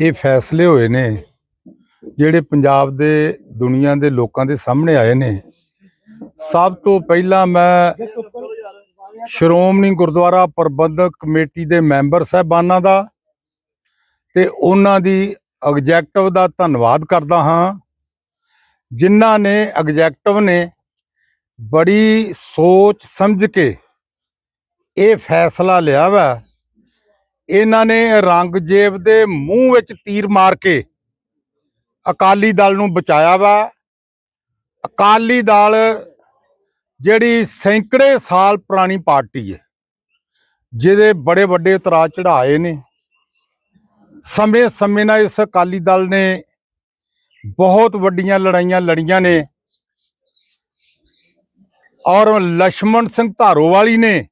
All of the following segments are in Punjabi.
ਇਹ ਫੈਸਲੇ ਹੋਏ ਨੇ, ਜਿਹੜੇ ਪੰਜਾਬ ਦੇ ਦੁਨੀਆ ਦੇ ਲੋਕਾਂ ਦੇ ਸਾਹਮਣੇ ਆਏ ਨੇ। ਸਭ ਤੋਂ ਪਹਿਲਾਂ ਮੈਂ ਸ਼੍ਰੋਮਣੀ ਗੁਰਦੁਆਰਾ ਪ੍ਰਬੰਧਕ ਕਮੇਟੀ ਦੇ ਮੈਂਬਰ ਸਾਹਿਬਾਨਾਂ ਦਾ ਤੇ ਉਹਨਾਂ ਦੀ ਐਗਜੈਕਟਿਵ ਦਾ ਧੰਨਵਾਦ ਕਰਦਾ ਹਾਂ। ਜਿਨ੍ਹਾਂ ਨੇ ਐਗਜੈਕਟਿਵ ਨੇ ਬੜੀ ਸੋਚ ਸਮਝ ਕੇ ਇਹ ਫੈਸਲਾ ਲਿਆ ਵਾ ਇਹਨਾਂ ਨੇ ਰੰਗਜੇਬ ਦੇ ਮੂੰਹ ਵਿੱਚ ਤੀਰ ਮਾਰ ਕੇ ਅਕਾਲੀ ਦਲ ਨੂੰ ਬਚਾਇਆ ਵਾ। ਅਕਾਲੀ ਦਲ ਜਿਹੜੀ ਸੈਂਕੜੇ ਸਾਲ ਪੁਰਾਣੀ ਪਾਰਟੀ ਹੈ, ਜਿਹਦੇ ਬੜੇ ਵੱਡੇ ਉਤਰਾ ਚੜਾਏ ਨੇ। ਸਮੇਂ ਸਮੇਂ ਨਾਲ ਇਸ ਅਕਾਲੀ ਦਲ ਨੇ ਬਹੁਤ ਵੱਡੀਆਂ ਲੜਾਈਆਂ ਲੜੀਆਂ ਨੇ। ਔਰ ਲక్ష్మణ ਸਿੰਘ ਧਾਰੋਵਾਲੀ ਨੇ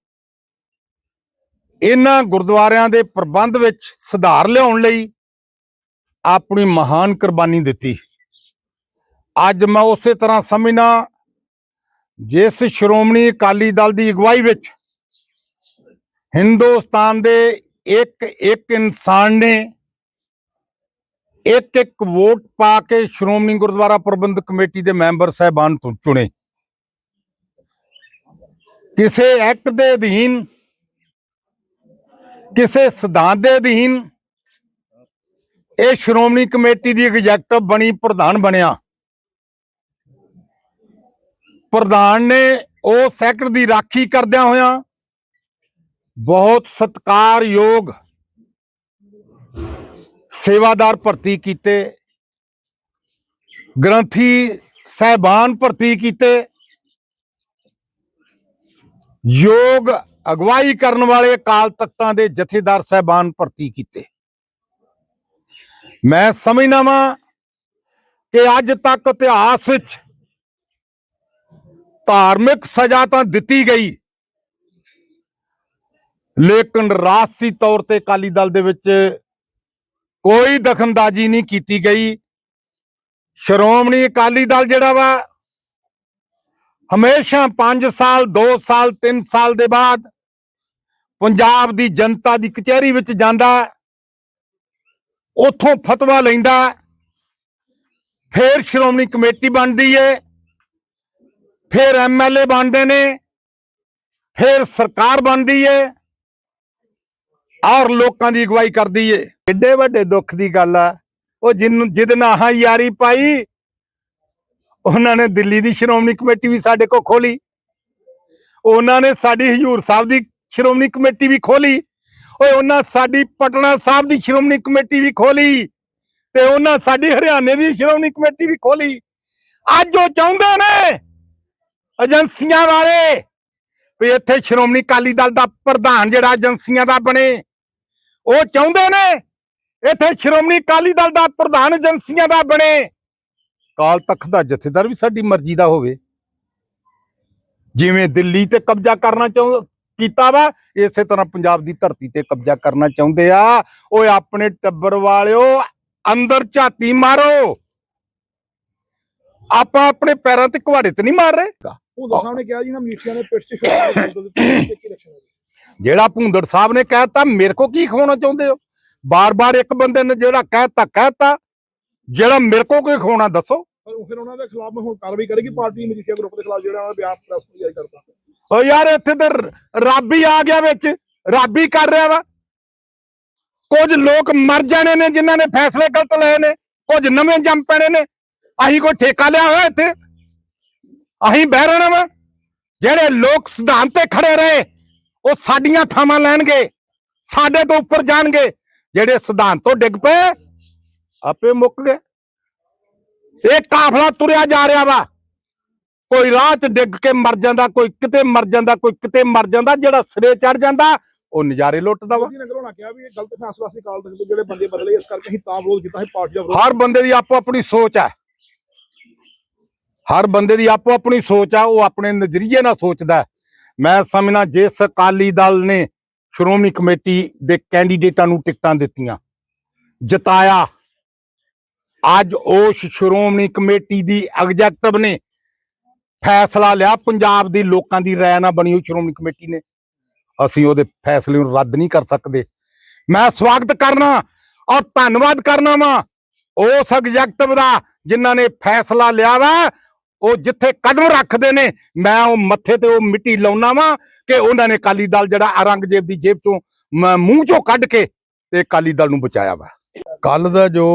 ਇਹਨਾਂ ਗੁਰਦੁਆਰਿਆਂ ਦੇ ਪ੍ਰਬੰਧ ਵਿੱਚ ਸੁਧਾਰ ਲਿਆਉਣ ਲਈ ਆਪਣੀ ਮਹਾਨ ਕੁਰਬਾਨੀ ਦਿੱਤੀ। ਅੱਜ ਮੈਂ ਉਸੇ ਤਰ੍ਹਾਂ ਸਮਝਣਾ ਜਿਸ ਸ਼੍ਰੋਮਣੀ ਅਕਾਲੀ ਦਲ ਦੀ ਅਗਵਾਈ ਵਿੱਚ ਹਿੰਦੁਸਤਾਨ ਦੇ ਇੱਕ ਇੱਕ ਇਨਸਾਨ ਨੇ ਇੱਕ ਇੱਕ ਵੋਟ ਪਾ ਕੇ ਸ਼੍ਰੋਮਣੀ ਗੁਰਦੁਆਰਾ ਪ੍ਰਬੰਧਕ ਕਮੇਟੀ ਦੇ ਮੈਂਬਰ ਸਾਹਿਬਾਨ ਤੋਂ ਚੁਣੇ। ਕਿਸੇ ਐਕਟ ਦੇ ਅਧੀਨ ਕਿਸੇ ਸਿਧਾਂਤ ਦੇ ਅਧੀਨ ਇਹ ਸ਼੍ਰੋਮਣੀ ਕਮੇਟੀ ਦੀ ਐਗਜ਼ੈਕਟਿਵ ਬਣੀ, ਪ੍ਰਧਾਨ ਬਣਿਆ। ਪ੍ਰਧਾਨ ਨੇ ਉਹ ਸੈਕਟਰ ਦੀ ਰਾਖੀ ਕਰਦਿਆਂ ਹੋਇਆਂ ਬਹੁਤ ਸਤਿਕਾਰਯੋਗ ਸੇਵਾਦਾਰ ਭਰਤੀ ਕੀਤੇ, ਗ੍ਰੰਥੀ ਸਹਿਬਾਨ ਭਰਤੀ ਕੀਤੇ, ਯੋਗ ਅਗਵਾਈ ਕਰਨ ਵਾਲੇ ਅਕਾਲ ਤਖਤਾਂ ਦੇ ਜਥੇਦਾਰ ਸਹਿਬਾਨ ਭਰਤੀ ਕੀਤੇ। ਮੈਂ ਸਮਝਦਾ ਵਾਂ ਕਿ ਅੱਜ ਤੱਕ ਇਤਿਹਾਸ ਵਿੱਚ ਧਾਰਮਿਕ ਸਜ਼ਾ ਤਾਂ ਦਿੱਤੀ ਗਈ। ਲੇਕਿਨ ਰਾਜਸੀ ਤੌਰ ਤੇ ਅਕਾਲੀ ਦਲ ਦੇ ਵਿੱਚ ਕੋਈ ਦਖਲਅੰਦਾਜ਼ੀ ਨਹੀਂ ਕੀਤੀ ਗਈ। ਸ਼੍ਰੋਮਣੀ ਅਕਾਲੀ ਦਲ ਜਿਹੜਾ ਵਾ ਹਮੇਸ਼ਾ 5 ਸਾਲ 2 ਸਾਲ 3 ਸਾਲ ਦੇ ਬਾਅਦ ਪੰਜਾਬ ਦੀ ਜਨਤਾ ਦੀ ਕਚਹਿਰੀ ਵਿੱਚ ਜਾਂਦਾ ਉਥੋਂ ਫਤਵਾ ਲੈਂਦਾ ਫੇਰ ਸ਼੍ਰੋਮਣੀ ਕਮੇਟੀ ਬਣਦੀ ਏ, ਫਿਰ ਐਮਐਲਏ ਬਣਦੇ ਨੇ, ਫੇਰ ਸਰਕਾਰ ਬਣਦੀ ਏ, ਔਰ ਲੋਕਾਂ ਦੀ ਅਗਵਾਈ ਕਰਦੀ ਏ। ਏਡੇ ਵੱਡੇ ਦੁੱਖ ਦੀ ਗੱਲ ਆ, ਉਹ ਜਿੰਨੂੰ, ਜਿਹਦੇ ਨਾਲ ਆਹ ਯਾਰੀ ਪਾਈ ਉਹਨਾਂ ਨੇ ਦਿੱਲੀ ਦੀ ਸ਼੍ਰੋਮਣੀ ਕਮੇਟੀ ਵੀ ਸਾਡੇ ਕੋਲ ਖੋਲੀ। ਉਹਨਾਂ ਨੇ ਸਾਡੀ ਹਜੂਰ ਸਾਹਿਬ ਦੀ ਸ਼੍ਰੋਮਣੀ ਕਮੇਟੀ ਵੀ ਖੋਲੀ। ਓਏ, ਉਹਨਾਂ ਸਾਡੀ ਪਟਨਾ ਸਾਹਿਬ ਦੀ ਸ਼੍ਰੋਮਣੀ ਕਮੇਟੀ ਵੀ ਖੋਲੀ ਤੇ ਉਹਨਾਂ ਸਾਡੀ ਹਰਿਆਣੇ ਦੀ ਸ਼੍ਰੋਮਣੀ ਕਮੇਟੀ ਵੀ ਖੋਲੀ। ਅੱਜ ਉਹ ਚਾਹੁੰਦੇ ਨੇ ਏਜੰਸੀਆਂ ਵਾਲੇ ਵੀ ਇੱਥੇ ਸ਼੍ਰੋਮਣੀ ਅਕਾਲੀ ਦਲ ਦਾ ਪ੍ਰਧਾਨ ਜਿਹੜਾ ਏਜੰਸੀਆਂ ਦਾ ਬਣੇ, ਉਹ ਚਾਹੁੰਦੇ ਨੇ ਇੱਥੇ ਸ਼੍ਰੋਮਣੀ ਅਕਾਲੀ ਦਲ ਦਾ ਪ੍ਰਧਾਨ ਏਜੰਸੀਆਂ ਦਾ ਬਣੇ। ਕਾਲ ਤਖਤ ਦਾ ਜਥੇਦਾਰ ਵੀ ਸਾਡੀ ਮਰਜ਼ੀ ਦਾ ਹੋਵੇ। ਜਿਵੇਂ ਦਿੱਲੀ ਤੇ ਕਬਜ਼ਾ ਕਰਨਾ ਚਾਹੁੰ ਕੀਤਾ ਵਾ ਇਸੇ ਤਰ੍ਹਾਂ ਪੰਜਾਬ ਦੀ ਧਰਤੀ ਤੇ ਕਬਜ਼ਾ ਕਰਨਾ ਚਾਹੁੰਦੇ ਆ। ਓਏ ਆਪਣੇ ਟੱਬਰ ਵਾਲਿਓ ਅੰਦਰ ਝਾਤੀ ਮਾਰੋ। ਆਪਾਂ ਆਪਣੇ ਪੈਰਾਂ ਤੇ ਕੁਹਾੜੇ ਤੇ ਨਹੀਂ ਮਾਰ ਰਹੇ। ਭੁੰਦਰ ਸਾਹਿਬ ਨੇ ਕਿਹਾ ਜੀ ਨਾ ਦੇ ਪਿੱਛ ਜਿਹੜਾ ਭੁੰਦੜ ਸਾਹਿਬ ਨੇ ਕਹਿਤਾ ਮੇਰੇ ਕੋ ਕੀ ਖਵਾਉਣਾ ਚਾਹੁੰਦੇ ਹੋ? ਬਾਰ-ਬਾਰ ਇੱਕ ਬੰਦੇ ਨੇ ਜਿਹੜਾ ਕਹਿਤਾ ਕਹਿਤਾ ਜਿਹੜਾ ਮੇਰੇ ਕੋ ਕੀ ਖਵਾਉਣਾ ਦੱਸੋ। ਪਰ ਫਿਰ ਉਹਨਾਂ ਦੇ ਖਿਲਾਫ ਹੁਣ ਕਾਰਵਾਈ ਕਰੇਗੀ ਪਾਰਟੀ ਮਜੀਠੀਆ ਗਰੁੱਪ ਦੇ ਖਿਲਾਫ ਜਿਹੜਾ ਉਹਨਾਂ ਬਿਆਨ ਪ੍ਰੈਸ ਨੂੰ ਜਾਰੀ ਕਰਤਾ। ਓ ਯਾਰ ਇੱਥੇ ਤੇ ਰੱਬ ਹੀ ਆ ਗਿਆ ਵਿੱਚ। ਰੱਬ ਹੀ ਕਰ ਰਿਹਾ ਵਾ। ਕੁਝ ਲੋਕ ਮਰ ਜਾਣੇ ਨੇ ਜਿਨ੍ਹਾਂ ਨੇ ਫੈਸਲੇ ਗਲਤ ਲਏ ਨੇ। ਕੁਝ ਨਵੇਂ ਜੰਮ ਪੈਣੇ ਨੇ। ਅਸੀਂ ਕੋਈ ਠੇਕਾ ਲਿਆ ਹੋਇਆ ਇੱਥੇ? ਅਸੀਂ ਬਹਿ ਰਹਿਣਾ ਵਾ। ਜਿਹੜੇ ਲੋਕ ਸਿਧਾਂਤ ਤੇ ਖੜੇ ਰਹੇ ਉਹ ਸਾਡੀਆਂ ਥਾਵਾਂ ਲੈਣਗੇ। ਸਾਡੇ ਤੋਂ ਉੱਪਰ ਜਾਣਗੇ। ਜਿਹੜੇ ਸਿਧਾਂਤ ਤੋਂ ਡਿੱਗ ਪਏ ਆਪੇ ਮੁੱਕ ਗਏ। ਇਹ ਕਾਫਲਾ ਤੁਰਿਆ ਜਾ ਰਿਹਾ ਵਾ। ਕੋਈ ਰਾਹ 'ਚ ਡਿੱਗ ਕੇ ਮਰ ਜਾਂਦਾ ਕੋਈ ਕਿਤੇ ਮਰ ਜਾਂਦਾ ਕੋਈ ਕਿਤੇ ਮਰ ਜਾਂਦਾ ਜਿਹੜਾ ਸਿਰੇ ਚੜ ਜਾਂਦਾ ਉਹ ਨਜ਼ਾਰੇ ਲੁੱਟਦਾ ਵਾ। ਜੀ ਨਗਰ ਹੋਣਾ ਕਿਹਾ ਵੀ ਇਹ ਗਲਤ ਫੈਸਲਾ ਸੀ ਕਾਲ ਤੱਕ ਜਿਹੜੇ ਬੰਦੇ ਬਦਲੇ ਇਸ ਕਰਕੇ ਅਸੀਂ ਤਾਂ ਵਿਰੋਧ ਕੀਤਾ ਹੈ ਪਾਰਟੀ ਦਾ ਵਿਰੋਧ ਹਰ ਬੰਦੇ ਦੀ ਆਪੋ ਆਪਣੀ ਸੋਚ ਹੈ। ਹਰ ਬੰਦੇ ਦੀ ਆਪੋ ਆਪਣੀ ਸੋਚ ਆ ਉਹ ਆਪਣੇ ਨਜ਼ਰੀਏ ਨਾਲ ਸੋਚਦਾ। ਮੈਂ ਸਮਝਣਾ ਜਿਸ ਅਕਾਲੀ ਦਲ ਨੇ ਸ਼੍ਰੋਮਣੀ ਕਮੇਟੀ ਦੇ ਕੈਂਡੀਡੇਟਾਂ ਨੂੰ ਟਿਕਟਾਂ ਦਿੱਤੀਆਂ ਜਿਤਾਇਆ ਅੱਜ ਉਸ ਸ਼੍ਰੋਮਣੀ ਕਮੇਟੀ ਦੀ ਐਗਜ਼ੈਕਟਿਵ ਨੇ। ਫੈਸਲਾ ਲਿਆ, ਪੰਜਾਬ ਦੀ ਲੋਕਾਂ ਦੀ ਰਾਏ ਨਾਲ ਬਣੀ ਹੋਈ ਸ਼੍ਰੋਮਣੀ ਕਮੇਟੀ ਨੇ। ਅਸੀਂ ਉਹਦੇ ਫੈਸਲੇ ਨੂੰ ਰੱਦ ਨਹੀਂ ਕਰ ਸਕਦੇ। ਮੈਂ ਸਵਾਗਤ ਕਰਨਾ ਔਰ ਧੰਨਵਾਦ ਕਰਨਾ ਵਾ ਉਸ ਐਗਜ਼ੈਕਟਿਵ ਦਾ ਜਿਨ੍ਹਾਂ ਨੇ ਫੈਸਲਾ ਲਿਆ ਵਾ। ਉਹ ਜਿੱਥੇ ਕਦਮ ਰੱਖਦੇ ਨੇ, ਮੈਂ ਉਹ ਮੱਥੇ ਤੇ ਉਹ ਮਿੱਟੀ ਲਾਉਣਾ ਵਾ ਕਿ ਉਹਨਾਂ ਨੇ ਅਕਾਲੀ ਦਲ ਜਿਹੜਾ ਔਰੰਗਜ਼ੇਬ ਦੀ ਜੇਬ ਚੋਂ ਮ- ਮੂੰਹ ਚੋਂ ਕੱਢ ਕੇ ਤੇ ਅਕਾਲੀ ਦਲ ਨੂੰ ਬਚਾਇਆ ਵਾ। ਕੱਲ ਦਾ ਜੋ